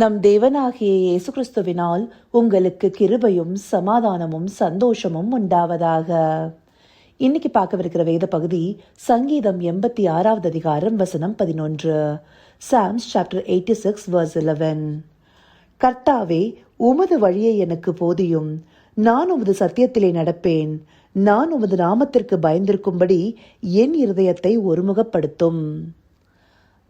நம் தேவனாகிய இயேசு கிறிஸ்துவினால் உங்களுக்கு கிருபையும் சமாதானமும் சந்தோஷமும் உண்டாவதாக. இன்னைக்கு பார்க்கவிருக்கிற வேத பகுதி சங்கீதம் எண்பத்தி ஆறாவது அதிகாரம் வசனம் பதினொன்று. Psalms chapter eighty six verse eleven கர்த்தாவே உமது வழியை எனக்கு போதியும். நான் உமது சத்தியத்திலே நடப்பேன். நான் உமது நாமத்திற்கு பயந்திருக்கும்படி என் இருதயத்தை ஒருமுகப்படுத்தும்.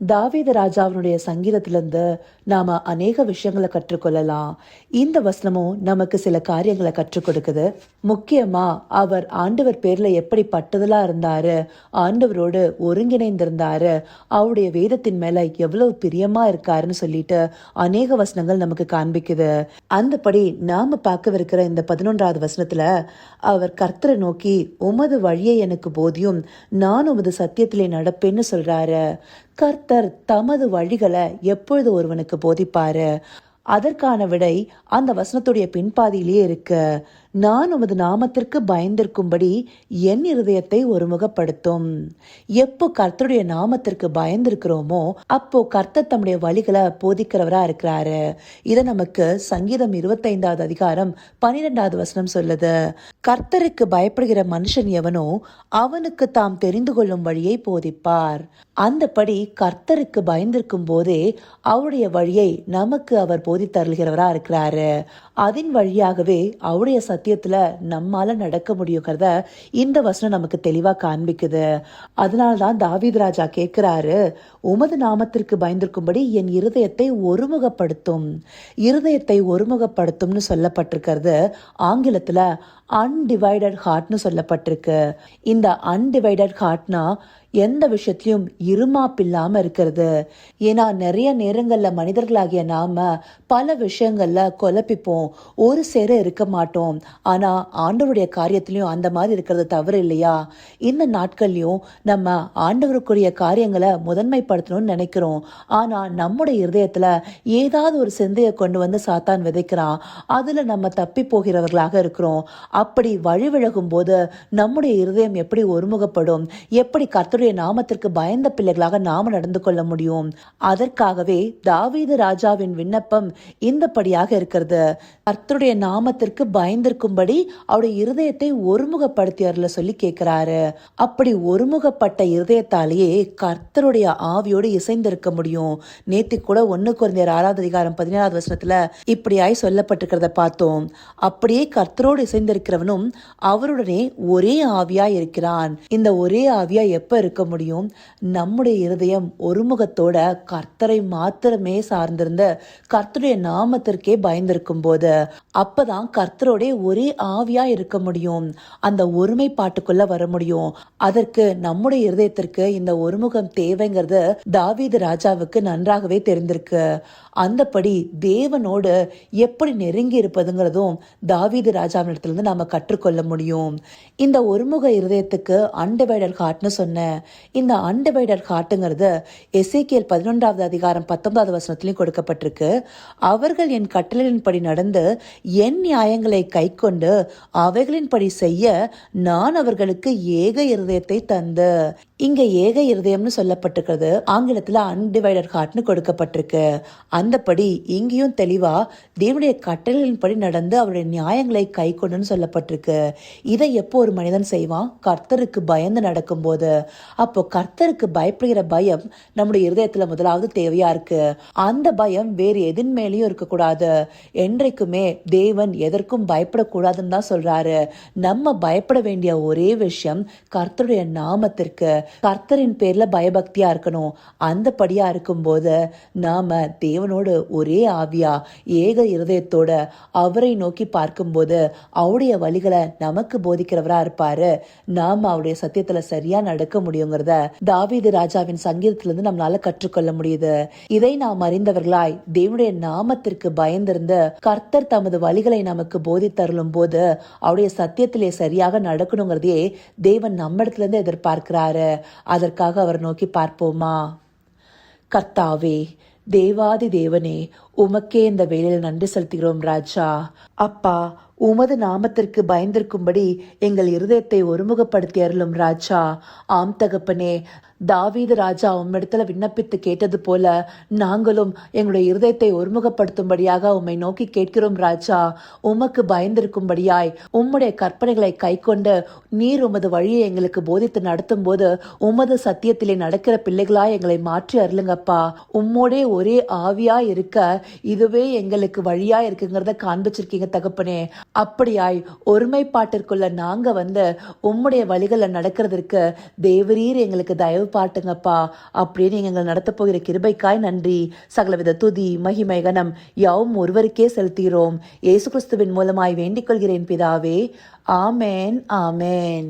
தாவீத ராஜாவினுடைய சங்கீதத்திலிருந்து நாம அநேக விஷயங்களை கற்றுக்கொள்ளலாம். இந்த வசனமும் நமக்கு சில காரியங்களை கற்றுக் கொடுக்குது. முக்கியமா அவர் ஆண்டவர் பேர்ல எப்படி பட்டுதலாக இருந்தாரு? ஆண்டவரோடு ஒருங்கிணைந்திருந்தாரு? அவருடைய வேதத்தின் மேல எவ்வளவு பிரியமா இருக்காருன்னு சொல்லிட்டு அநேக வசனங்கள் நமக்கு காண்பிக்குது. அந்தபடி நாம பார்க்கவிருக்கிற இந்த பதினொன்றாவது வசனத்துல அவர் கர்த்தரை நோக்கி உமது வழியை எனக்கு போதியும் நான் உமது சத்தியத்திலே நடப்பேன்னு சொல்றாரு. கர்த்தர் தமது வழிகளை எப்பொழுது ஒருவனுக்கு போதிப்பாரு? அதற்கான விடை அந்த வசனத்துடைய பின்பாதியிலேயே இருக்கு. நான் உமது நாமத்திற்கு பயந்திருக்கும்படி என் இருதயத்தை ஒருமுகப்படுத்தும். எப்போ கர்த்தருடைய நாமத்திற்கு பயந்திருக்கிறோமோ அப்போ கர்த்தர் தம்முடைய வழிகளை போதிக்கிறவரா இருக்கிறாரு. இதை நமக்கு சங்கீதம் இருபத்தைந்தாவது அதிகாரம் பனிரெண்டாவது வசனம் சொல்லுது. கர்த்தருக்கு பயப்படுகிற மனுஷன் எவனோ அவனுக்கு தாம் தெரிந்து கொள்ளும் வழியை போதிப்பார். அந்தபடி கர்த்தருக்கு பயந்திருக்கும் போதே அவருடைய வழியை நமக்கு அவர் போதித்தருளுகிறவரா இருக்கிறாரு. அதன் வழியாகவே அவருடைய சத்தியத்தில் நம்மால் நடக்க முடியுங்கிறத இந்த வசனம் நமக்கு தெளிவா காண்பிக்குது. அதனால தான் தாவீத் ராஜா கேட்கிறாரு உமது நாமத்திற்கு பயந்திருக்கும்படி என் இருதயத்தை ஒருமுகப்படுத்தும். இருதயத்தை ஒருமுகப்படுத்தும்னு சொல்லப்பட்டிருக்கிறது ஆங்கிலத்துல அன்டிவைடட் ஹார்ட்னு சொல்லப்பட்டிருக்கு. இந்த அன்டிவைடட் ஹார்ட்னா எந்த விஷயத்திலையும் இருமாப்பில்லாம இருக்கிறது. ஏன்னா நிறைய நேரங்களில் மனிதர்களாகிய நாம பல விஷயங்கள்ல குழப்பிப்போம். ஒரு சேர இருக்க மாட்டோம். ஆனா ஆண்டவருடைய காரியத்திலையும் அந்த மாதிரி இருக்கிறது தவறு இல்லையா? இந்த நாட்கள்லயும் நம்ம ஆண்டவருக்குரிய காரியங்களை முதன்மைப்படுத்தணும்னு நினைக்கிறோம். ஆனா நம்முடைய இருதயத்தில் ஏதாவது ஒரு சிந்தையை கொண்டு வந்து சாத்தான் விதைக்கிறான். அதுல நம்ம தப்பி போகிறவர்களாக இருக்கிறோம். அப்படி வழிவிலகும் போது நம்முடைய இருதயம் எப்படி ஒருமுகப்படும்? எப்படி கர்த்தருடைய கர்த்தருடைய நாமத்திற்கு பயந்த பிள்ளைகளாக நாம நடந்து கொள்ள முடியும். அதற்காகவே தாவீது ராஜாவின் விண்ணப்பம் இந்தபடியாக இருக்கிறது. கர்த்தருடைய நாமத்திற்கு பயந்திருக்கும்படி அவருடைய இருதயத்தை ஒருமுகப்படுத்தி அருள சொல்லி கேட்கிறாரு. அப்படி ஒருமுகப்பட்ட இருதயத்தாலேயே கர்த்தருடைய ஆவியோடு இசைந்திருக்க முடியும். நேத்தி கூட ஒன்னு குறைந்தர் ஆறாவது அதிகாரம் பதினேழாவது வருஷத்துல இப்படியாய் சொல்லப்பட்டிருக்கிறத பார்த்தோம். அப்படியே கர்த்தரோடு இசைந்திருக்கிறவனும் அவருடனே ஒரே ஆவியா இருக்கிறான். இந்த ஒரே ஆவியா எப்ப இருக்கு முடியும். நம்முடைய இருதயம் ஒருமுகத்தோட கர்த்தரை மாத்திரமே சார்ந்திருந்த கர்த்தருடைய நாமத்திற்கே பயந்திருக்கும் போது அப்பதான் கர்த்தரோட ஒரே ஆவியா இருக்க முடியும். அந்த ஒருமைப்பாட்டுக்குள்ள வர முடியும். அதற்கு நம்முடைய இருதயத்திற்கு இந்த ஒருமுகம் தேவைங்கிறது தாவீது ராஜாவுக்கு நன்றாகவே தெரிந்திருக்கு. அந்தபடி தேவனோடு எப்படி நெருங்கி இருப்பதுங்கிறதும் தாவீது ராஜாவினிடத்திலிருந்து நாம கற்றுக்கொள்ள முடியும். இந்த ஒருமுக இருதயத்துக்கு அன்டிவைடட் ஹார்ட்னு சொன்னேன் இந்த அன்டிவைடட் ஹார்ட்டுங்கிறது எஸ்ஏகேல் பதினொன்றாவது அதிகாரம் பத்தொன்பதாவது வசனத்திலையும் கொடுக்கப்பட்டிருக்கு. அவர்கள் என் கட்டளையின்படி நடந்து என் நியாயங்களை கைக்கொண்டு அவைகளின்படி செய்ய நான் அவர்களுக்கு ஏக இருதயத்தை தந்து. இங்க ஏக இருதயம்னு சொல்லப்பட்டிருக்கிறது. ஆங்கிலத்தில் அன்டிவைடட் ஹார்ட்னு கொடுக்கப்பட்டிருக்கு. அந்தபடி இங்கேயும் தெளிவா தேவனுடைய கட்டளைகளின்படி நடந்து அவருடைய நியாயங்களை கை கொண்டுன்னு சொல்லப்பட்டிருக்கு. இதை எப்போ ஒரு மனிதன் செய்வான்? கர்த்தருக்கு பயந்து நடக்கும்போது. அப்போ கர்த்தருக்கு பயப்படுகிற பயம் நம்முடைய இருதயத்துல முதலாவது தேவையா இருக்கு. அந்த பயம் வேறு எதின் மேலேயும் இருக்கக்கூடாது. என்றைக்குமே தேவன் எதற்கும் பயப்படக்கூடாதுன்னு தான் சொல்றாரு. நம்ம பயப்பட வேண்டிய ஒரே விஷயம் கர்த்தருடைய நாமத்திற்கு. கர்த்தரின் பேர்ல பயபக்தியா இருக்கணும். அந்தபடியா இருக்கும்போது நாம தேவனோடு ஒரே ஆவியா ஏக இருதயத்தோட அவரை நோக்கி பார்க்கும்போது அவருடைய வழிகளை நமக்கு போதிக்கிறவரா இருப்பாரு. நாம அவருடைய சத்தியத்துல சரியா நடக்க முடியும். முடியுங்கிறத தாவீது ராஜாவின் சங்கீதத்திலிருந்து நம்மளால கற்றுக்கொள்ள முடியுது. இதை நாம் அறிந்தவர்களாய் தேவனுடைய நாமத்திற்கு பயந்திருந்த கர்த்தர் தமது வழிகளை நமக்கு போதித்தருளும் போது அவருடைய சத்தியத்திலே சரியாக நடக்கணுங்கிறதையே தேவன் நம்மிடத்திலிருந்து எதிர்பார்க்கிறாரு. அதற்காக அவர் நோக்கி பார்ப்போமா? கர்த்தாவே தேவாதி தேவனே உமக்கே இந்த வேலையில் நன்றி செலுத்துகிறோம் ராஜா. அப்பா உமது நாமத்திற்கு பயந்திருக்கும்படி எங்கள் இருதயத்தை ஒருமுகப்படுத்தி அருளும் ராஜா. ஆம் தகப்பனே தாவீது ராஜா உம்மிடத்துல விண்ணப்பித்து கேட்டது போல நாங்களும் எங்களுடைய இருதயத்தை ஒருமுகப்படுத்தும்படியாக உம்மை நோக்கி கேட்கிறோம் ராஜா. உமக்கு பயந்திருக்கும்படியாய் உம்முடைய கற்பனைகளை கைக்கொண்டு நீர் உமது வழியை எங்களுக்கு போதித்து நடத்தும் போது உமது சத்தியத்திலே நடக்கிற பிள்ளைகளாய் எங்களை மாற்றி அருளுங்கப்பா. உம்மோடே ஒரே ஆவியா இருக்க இதுவே எங்களுக்கு வழியா இருக்குங்கிறத காண்பிச்சிருக்கீங்க தகப்பனே. அப்படியாய் ஒருமைப்பாட்டிற்குள்ள நாங்க வந்து உம்முடைய வழிகளில் நடக்கிறதற்கு தேவரீர் எங்களுக்கு தயவு பாட்டுங்கப்பா அப்படின்னு எங்களை நடத்த போகிற கிருபைக்காய் நன்றி. சகலவித துதி மகிமை கணம் யாவும் ஒருவருக்கே செலுத்துகிறோம். இயேசு கிறிஸ்துவின் மூலமாய் வேண்டிக் கொள்கிறேன் பிதாவே. ஆமேன் ஆமேன்.